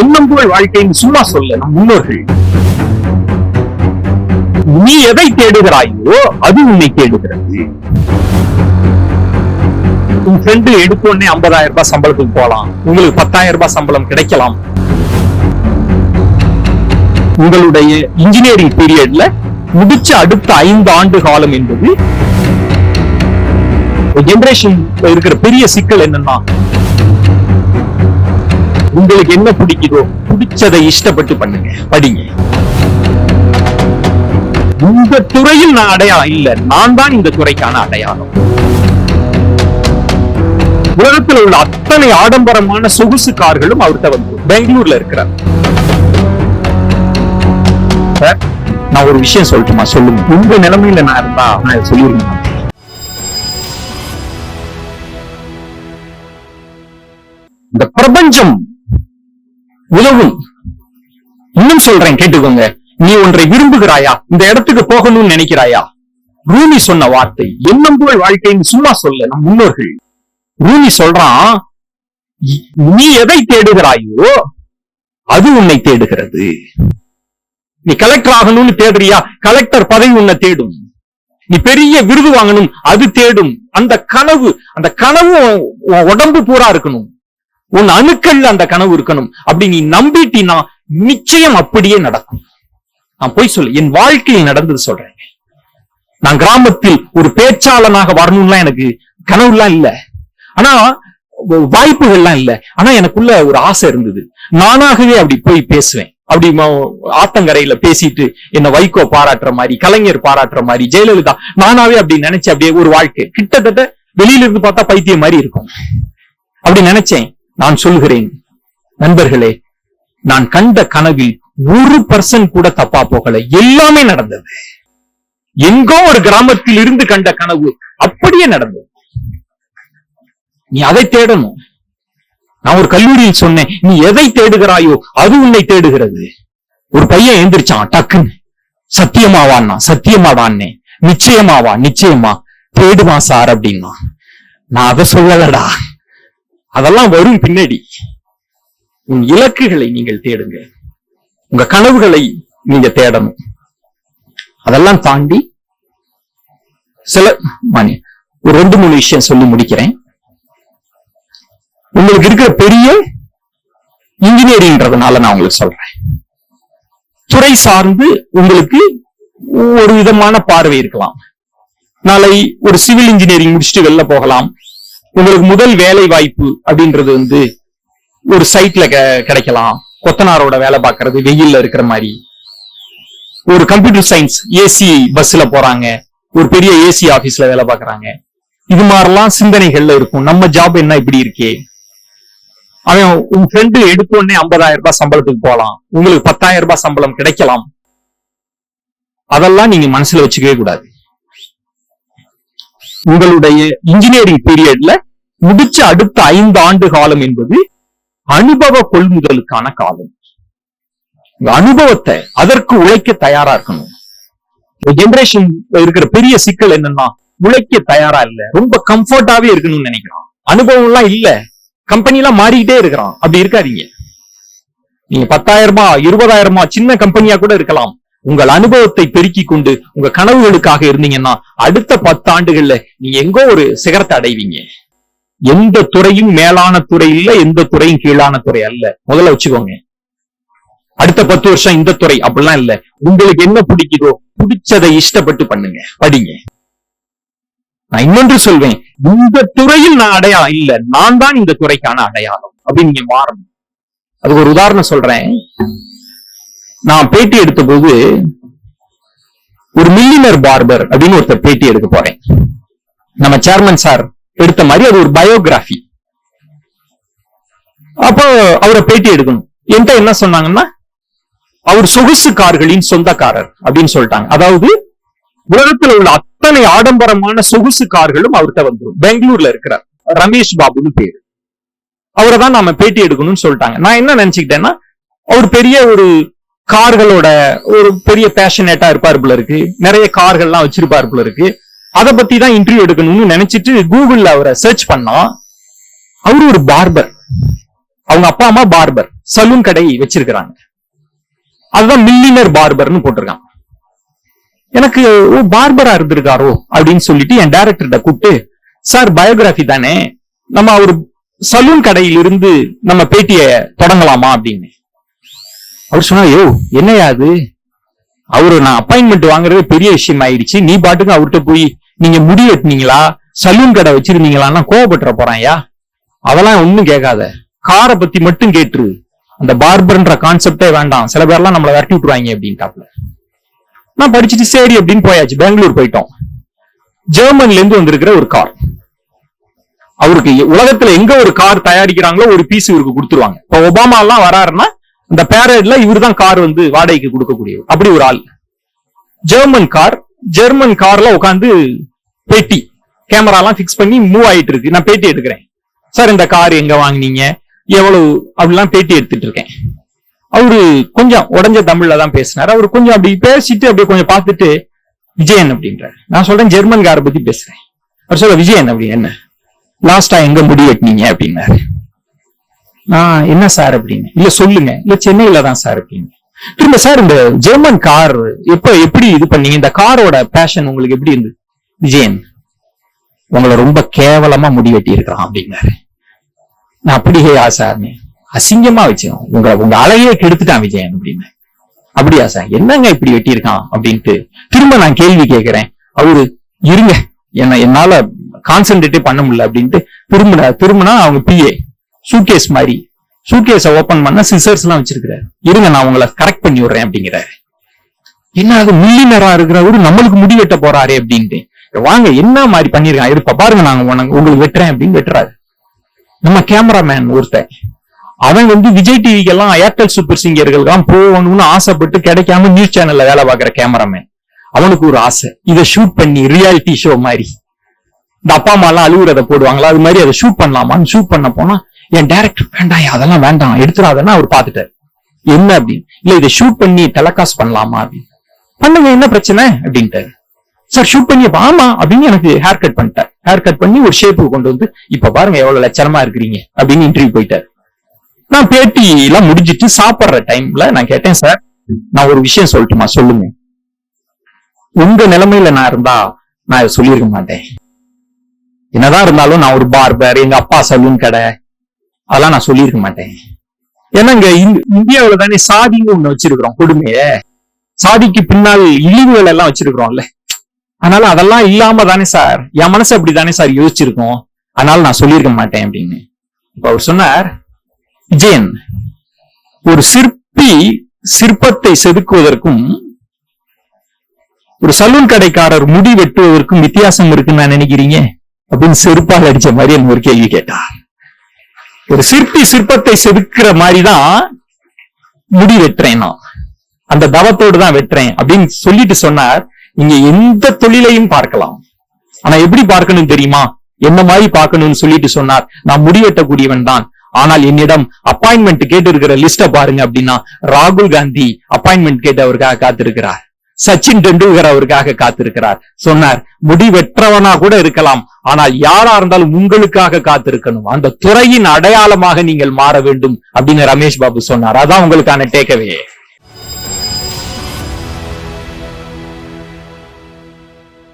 எண்ணம் போல் வாழ்க்கைன்னு சும்மா சொல்ல நம் முன்னோர்கள். நீ எதை தேடுகிறாயோ அது உன்னை தேடுகிறது. உன் ஃப்ரெண்டு எடுத்தோடனே ஐம்பதாயிரம் ரூபாய் சம்பளத்துக்கு போலாம். உங்களுக்கு பத்தாயிரம் ரூபாய் சம்பளம் கிடைக்கலாம். உங்களுடைய இன்ஜினியரிங் பீரியட்ல முடிச்ச அடுத்த ஐந்து ஆண்டு காலம் என்பது ஜென்ரேஷன் இருக்கிற பெரிய சிக்கல் என்னன்னா உங்களுக்கு என்ன பிடிக்குதோ பிடிச்சதை இஷ்டப்பட்டு பண்ணுங்க. படிங்க. இந்த துறையில் நான் அடையாளம் இல்ல. நான் தான் இந்த துறைக்கான அடையாளம். உலகத்தில் உள்ள அத்தனை ஆடம்பரமான சொகுசு கார்களும் அவர்கிட்ட வந்து பெங்களூர்ல இருக்கிறார். நான் ஒரு விஷயம் சொல்லட்டுமா? சொல்லுங்க. உங்க நிலைமையில நான் இருந்தா நான் இதை சொல்லிருந்தேன் இந்த பிரபஞ்சம் உதவும். இன்னும் சொல்றேன் கேட்டுக்கோங்க. நீ ஒன்றை விரும்புகிறாயா? இந்த இடத்துக்கு போகணும்னு நினைக்கிறாயா? ரூமி சொன்ன வார்த்தை. எண்ணம் போல் வாழ்க்கைன்னு சும்மா சொல்ல நம் முன்னோர்கள். ரூமி சொல்றான் நீ எதை தேடுகிறாயோ அது உன்னை தேடுகிறது. நீ கலெக்டர் ஆகணும்னு தேடுறியா? கலெக்டர் பதவி உன்னை தேடும். நீ பெரிய விருது வாங்கணும் அது தேடும். அந்த கனவு அந்த கனவு உடம்பு பூரா இருக்கணும். உன் அணுக்கள்ல அந்த கனவு இருக்கணும். அப்படி நீ நம்பிட்டினா நிச்சயம் அப்படியே நடக்கும். நான் போய் சொல்லு என் வாழ்க்கையில் நடந்தது சொல்றேன். நான் கிராமத்தில் ஒரு பேச்சாளனாக வரணும்லாம் எனக்கு கனவுலாம் இல்ல. ஆனா வாய்ப்புகள்லாம் இல்ல. ஆனா எனக்குள்ள ஒரு ஆசை இருந்தது. நானாகவே அப்படி போய் பேசுவேன். அப்படி ஆத்தங்கரையில பேசிட்டு என்ன வைகோ பாராட்டுற மாதிரி கலைஞர் பாராட்டுற மாதிரி ஜெயலலிதா நானாவே அப்படி நினைச்சு அப்படியே ஒரு வாழ்க்கை. கிட்டத்தட்ட வெளியில இருந்து பார்த்தா பைத்தியம் மாதிரி இருக்கும். அப்படி நினைச்சேன். நான் சொல்கிறேன் நண்பர்களே நான் கண்ட கனவில் ஒரு பர்சன்ட் கூட தப்பா போகல. எல்லாமே நடந்தது. எங்கோ ஒரு கிராமத்தில் இருந்து கண்ட கனவு அப்படியே நடந்தது. நீ அதை தேடணும். நான் ஒரு கல்லூரியில் சொன்னேன் நீ எதை தேடுகிறாயோ அது உன்னை தேடுகிறது. ஒரு பையன் எந்திரிச்சான் டக்குன்னு. சத்தியமாவான்னா சத்தியமாவான்னே. நிச்சயமாவா நிச்சயமா. தேடுமா சார் அப்படின்னா நான் அதை சொல்லலடா. அதெல்லாம் வரும் பின்னாடி. உன் இலக்குகளை நீங்கள் தேடுங்க. உங்க கனவுகளை நீங்க தேடணும். அதெல்லாம் தாண்டி சில மணி ஒரு ரெண்டு மூணு விஷயம் சொல்லி முடிக்கிறேன். உங்களுக்கு இருக்கிற பெரிய இன்ஜினியரிங்ன்றதுனால நான் உங்களுக்கு சொல்றேன். துறை சார்ந்து உங்களுக்கு ஒரு விதமான பார்வை இருக்கலாம். நாளை ஒரு சிவில் இன்ஜினியரிங் முடிச்சுட்டு வெளில போகலாம். உங்களுக்கு முதல் வேலை வாய்ப்பு அப்படின்றது வந்து ஒரு சைட்ல கிடைக்கலாம். கொத்தனாரோட வேலை பார்க்கறது வெயில்ல இருக்கிற மாதிரி. ஒரு கம்ப்யூட்டர் சயின்ஸ் ஏசி பஸ்ல போறாங்க. ஒரு பெரிய ஏசி ஆபீஸ்ல வேலை பார்க்கறாங்க. இது மாதிரிலாம் சிந்தனைகள்ல இருக்கும். நம்ம ஜாப் என்ன இப்படி இருக்கே? அவன் உன் ஃப்ரெண்டு எடுத்தோடனே ஐம்பதாயிரம் ரூபாய் சம்பளத்துக்கு போலாம். உங்களுக்கு பத்தாயிரம் ரூபாய் சம்பளம் கிடைக்கலாம். அதெல்லாம் நீங்க மனசுல வச்சுக்கவே கூடாது. உங்களுடைய இன்ஜினியரிங் பீரியட்ல முடிச்ச அடுத்த ஐந்து ஆண்டு காலம் என்பது அனுபவ கொள்முதலுக்கான காலம். அனுபவத்தை அதற்கு உழைக்க தயாரா இருக்கணும். ஜெனரேஷன் இருக்கிற பெரிய சிக்கல் என்னன்னா உழைக்க தயாரா இல்ல. ரொம்ப கம்ஃபர்டாவே இருக்கணும்னு நினைக்கிறான். அனுபவம் எல்லாம் இல்ல. கம்பெனி எல்லாம் மாறிக்கிட்டே இருக்கிறான். அப்படி இருக்காதீங்க. நீங்க பத்தாயிரமா இருபதாயிரமா சின்ன கம்பெனியா கூட இருக்கலாம். உங்கள் அனுபவத்தை பெருக்கிக் கொண்டு உங்க கனவுகளுக்காக இருந்தீங்கன்னா அடுத்த பத்தாண்டுகள்ல நீங்க எங்கோ ஒரு சிகரத்தை அடைவீங்க. எந்த துறையும் மேலான துறை இல்ல எந்த துறையும் கீழான துறை அல்ல. முதல்ல வச்சுக்கோங்க. அடுத்த பத்து வருஷம் இந்த துறை அப்படிலாம் இல்ல. உங்களுக்கு என்ன பிடிக்குதோ பிடிச்சதை இஷ்டப்பட்டு பண்ணுங்க. படிங்க. நான் இன்னொன்று சொல்வேன். இந்த துறையில் நான் அடையாளம் இல்ல. நான் தான் இந்த துறைக்கான அடையாளம். அப்படின்னு நீங்க மாறணும். அதுக்கு ஒரு உதாரணம் சொல்றேன். நான் பேட்டி எடுத்த போது ஒரு மில்லினர் பார்பர் அப்படின்னு ஒருத்தர் பேட்டி எடுக்க போறேன். நம்ம சேர்மன் சார் எடுத்த மாதிரி அது ஒரு பயோகிராஃபி அப்போ அவரை பேட்டி எடுக்கணும். என்கிட்ட என்ன சொன்னாங்கன்னா அவர் சொகுசு கார்களின் சொந்தக்காரர் அப்படின்னு சொல்லிட்டாங்க. அதாவது உலகத்தில் உள்ள அத்தனை ஆடம்பரமான சொகுசு கார்களும் அவர்கிட்ட வந்துடும் பெங்களூர்ல இருக்கிறார். ரமேஷ் பாபுன்னு பேரு. அவரை தான் நாம பேட்டி எடுக்கணும்னு சொல்லிட்டாங்க. நான் என்ன நினைச்சுக்கிட்டேன்னா அவர் பெரிய ஒரு கார்களோட ஒரு பெரிய பேஷனேட்டா இருப்பார் போல இருக்கு. நிறைய கார்கள்லாம் வச்சிருப்பார் போல இருக்கு. அதை பத்தி தான் இன்டர்வியூ எடுக்கணும்னு நினைச்சிட்டு கூகுள்ல அவரை சர்ச் பண்ணா அவரு ஒரு பார்பர் அவங்க அப்பா அம்மா பார்பர் சலூன் கடை வச்சிருக்கிறாங்க. அதுதான் மில்லினர் பார்பர்னு போட்டிருக்கான். எனக்கு ஓ பார்பரா இருந்திருக்காரோ? அப்படின்னு சொல்லிட்டு என் டைரக்டர்கிட்ட கூப்பிட்டு சார் பயோகிராஃபி தானே. நம்ம அவர் சலூன் கடையிலிருந்து நம்ம பேட்டிய தொடங்கலாமா? அப்படின்னு. அவர் சொன்னா யோ என்னையா அது? அவரு நான் அப்பாயின்மெண்ட் வாங்குறது பெரிய விஷயம் ஆயிடுச்சு நீ பாட்டுக்கு அவர்கிட்ட போய் நீங்க முடி வெட்டினீங்களா? சலூன் கடை வச்சிருந்தீங்களான்னா கோவப்பட்டுற போறான்யா அதெல்லாம் ஒன்னும் கேட்காத. காரை பத்தி மட்டும் கேட்டுரு. அந்த பார்பர்ன்ற கான்செப்டே வேண்டாம். சில பேர்லாம் நம்மள விரட்டி விட்டுருவாங்க அப்படின்ட்டாப்ல. நான் படிச்சுட்டு சரி அப்படின்னு போயாச்சு. பெங்களூர் போயிட்டோம். ஜெர்மன்ல இருந்து வந்திருக்கிற ஒரு கார். அவருக்கு உலகத்துல எங்க ஒரு கார் தயாரிக்கிறாங்களோ ஒரு பீஸ் இவருக்கு கொடுத்துருவாங்க. இப்ப ஒபாமா எல்லாம் வராருன்னா இந்த பேரேட்ல இவர் தான் கார் வந்து வாடகைக்கு கொடுக்கக்கூடியவர். அப்படி ஒரு ஆள். ஜெர்மன் கார் ஜெர்மன் கார்ல உட்காந்து பேட்டி கேமரா எல்லாம் பிக்ஸ் பண்ணி மூவ் ஆயிட்டு இருக்கு. நான் பேட்டி எடுக்கிறேன். சார் இந்த கார் எங்க வாங்குனீங்க? எவ்வளவு? அப்படிலாம் பேட்டி எடுத்துட்டு இருக்கேன். அவரு கொஞ்சம் உடஞ்ச தமிழ்ல தான் பேசினார். அவரு கொஞ்சம் அப்படி பேசிட்டு அப்படியே கொஞ்சம் பார்த்துட்டு விஜயன் அப்படின்றாரு. நான் சொல்றேன் ஜெர்மன் காரை பத்தி பேசுறேன். அவர் சொல்ல விஜயன் அப்படி என்ன? லாஸ்டா எங்க முடி வெட்டினீங்க? அப்படின்னாரு. நான் என்ன சார் அப்படின்னு? இல்ல சொல்லுங்க. இல்ல சென்னையில தான் சார் அப்படின்னு. திரும்ப சார் இந்த ஜெர்மன் கார் எப்ப எப்படி இது பண்ணீங்க? இந்த காரோட பேஷன் உங்களுக்கு எப்படி இருந்தது விஜயன் உங்களை ரொம்ப கேவலமா முடி வெட்டி இருக்கிறான் அப்படின்னாரு. நான் அப்படியே சார் அசிங்கமா வச்சோம் உங்க உங்க அழகையே கெடுத்துட்டான் விஜயன் அப்படின்னு. அப்படியா சார்? என்னங்க இப்படி வெட்டியிருக்கான் அப்படின்ட்டு திரும்ப நான் கேள்வி கேட்கிறேன். அவரு இருங்க. என்ன என்னால கான்சென்ட்ரேட்டே பண்ண முடியல அப்படின்ட்டு திரும்பின திரும்பினா அவங்க பிஏ சூட்கேஸ் மாதிரி. சூட்கேஸை ஓபன் பண்ண சிசர்ஸ் எல்லாம் வச்சிருக்கிறாரு. இருங்க நான் உங்களை கரெக்ட் பண்ணி விடுறேன் அப்படிங்கிறாரு. என்ன அது மில்லினரா இருக்கிறவரு நம்மளுக்கு முடி வெட்ட போறாரே அப்படின்ட்டு. வாங்க என்ன மாதிரி பண்ணிருக்கான் இருப்பா பாருங்க நாங்க உனக்கு உங்களுக்கு வெட்டுறேன் அப்படின்னு வெட்டுறாரு. நம்ம கேமராமேன் ஒருத்தன். அவன் வந்து விஜய் டிவிக்கு எல்லாம் ஏர்டெல் சூப்பர் சிங்கர்களுக்கெல்லாம் போகணும்னு ஆசைப்பட்டு கிடைக்காம நியூஸ் சேனல்ல வேலை பார்க்கிற கேமராமேன் அவனுக்கு ஒரு ஆசை. இதை ஷூட் பண்ணி ரியாலிட்டி ஷோ மாதிரி. இந்த அப்பா அம்மா எல்லாம் அழுகுறத போடுவாங்களா? அது மாதிரி அதை ஷூட் பண்ணலாமான்னு ஷூட் பண்ண போனா என் டேரக்டர் வேண்டாம் அதெல்லாம் வேண்டாம் எடுத்துடாதன்னா அவர் பார்த்துட்டாரு. என்ன அப்படின்னு? இல்ல இதை ஷூட் பண்ணி டெலகாஸ்ட் பண்ணலாமா அப்படின்னு. பண்ணுங்க என்ன பிரச்சனை? அப்படின்ட்டு சார் ஷூட் பண்ணி அப்ப ஆமா அப்படின்னு எனக்கு ஹேர் கட் பண்ணிட்டார். ஹேர் கட் பண்ணி ஒரு ஷேப்புக்கு கொண்டு வந்து இப்ப பாருங்க எவ்வளவு லட்சணமா இருக்கிறீங்க அப்படின்னு இன்டர்வியூ போயிட்டார். நான் பேட்டி எல்லாம் முடிஞ்சிட்டு சாப்பிடுற டைம்ல நான் கேட்டேன் சார் நான் ஒரு விஷயம் சொல்லட்டுமா? சொல்லுங்க. உங்க நிலைமையில நான் இருந்தா நான் சொல்லியிருக்க மாட்டேன். என்னதான் இருந்தாலும் நான் ஒரு பார்பர் எங்க அப்பா சலூன் கடை அதெல்லாம் நான் சொல்லியிருக்க மாட்டேன். ஏன்னா இங்க இந்தியாவில தானே சாதின்னு ஒண்ணு வச்சிருக்கிறோம் கொடுமைய. சாதிக்கு பின்னால் இழிவுகள் எல்லாம் வச்சிருக்கிறோம்ல. அதனால அதெல்லாம் இல்லாம தானே சார் என் மனசு அப்படிதானே சார் யோசிச்சிருக்கோம். அதனால நான் சொல்லியிருக்க மாட்டேன் அப்படின்னு. இப்ப அவர் சொன்னார் விஜயன் ஒரு சிற்பி சிற்பத்தை செதுக்குவதற்கும் ஒரு சலூன் கடைக்காரர் முடி வெட்டுவதற்கும் வித்தியாசம் இருக்குன்னு நான் நினைக்கிறீங்க? அப்படின்னு செருப்பால் அடிச்ச மாதிரி எனக்கு ஒரு கேள்வி கேட்டார். ஒரு சிற்பி சிற்பத்தை செதுக்குற மாதிரிதான் முடி வெட்டுறேன் நான். அந்த தவத்தோடு தான் வெட்டுறேன் அப்படின்னு சொல்லிட்டு சொன்னார். நீங்க எந்த தொழிலையும் பார்க்கலாம். ஆனா எப்படி பார்க்கணும் தெரியுமா? என்ன மாதிரி பார்க்கணும்னு சொல்லிட்டு சொன்னார். நான் முடி வெட்டக்கூடியவன் தான். ஆனால் என்னிடம் அப்பாயின்மெண்ட் கேட்டு இருக்கிற லிஸ்ட பாருங்க அப்படின்னா ராகுல் காந்தி அப்பாயின்மெண்ட் கேட்டு அவருக்காக காத்திருக்கிறார். சச்சின் டெண்டுல்கர் அவருக்காக காத்திருக்கிறார். சொன்னார் முடி வெற்றவனா கூட இருக்கலாம். ஆனால் யாரா இருந்தாலும் உங்களுக்காக காத்திருக்கணும். அந்த துறையின் அடையாளமாக நீங்கள் மாற வேண்டும் அப்படின்னு ரமேஷ் பாபு சொன்னார். அதான் உங்களுக்கான டேக்கவே